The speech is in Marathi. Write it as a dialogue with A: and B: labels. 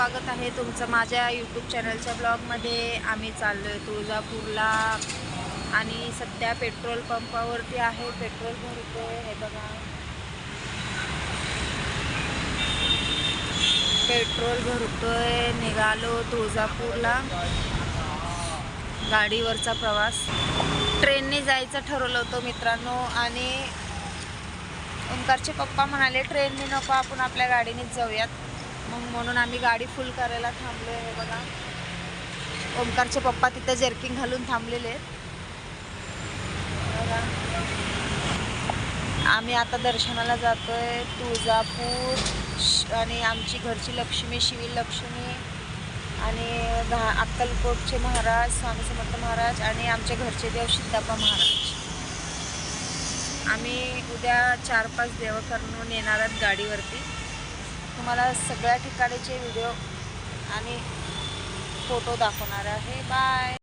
A: स्वागत आहे तुमचं माझ्या यूट्यूब चॅनलच्या ब्लॉगमध्ये आम्ही चाललो आहे तुळजापूरला आणि सध्या पेट्रोल पंपावरती आहे. पेट्रोल भरतो हे बघा. पेट्रोल भरतोय. निघालो तुळजापूरला. गाडीवरचा प्रवास. ट्रेनने जायचं ठरवलं होतं मित्रांनो आणि ओंकारचे पप्पा म्हणाले ट्रेनने नको आपण आपल्या गाडीनेच जाऊयात. मग म्हणून आम्ही गाडी फुल करायला थांबलो आहे बघा. ओमकारचे पप्पा तिथं जर्किंग घालून थांबलेले आहेत. बघा. आम्ही आता दर्शनाला जातोय तुळजापूर श- आणि आमची घरची लक्ष्मी शिवी लक्ष्मी आणि भा- अक्कलकोटचे महाराज स्वामी समर्थ महाराज आणि आमचे घरचे देव सिद्धप्पा महाराज. आम्ही उद्या चार पाच देव करून येणार आहोत गाडीवरती. तुम्हाला सगळ्या ठिकाणीचे व्हिडिओ आणि फोटो दाखवणार आहे. बाय.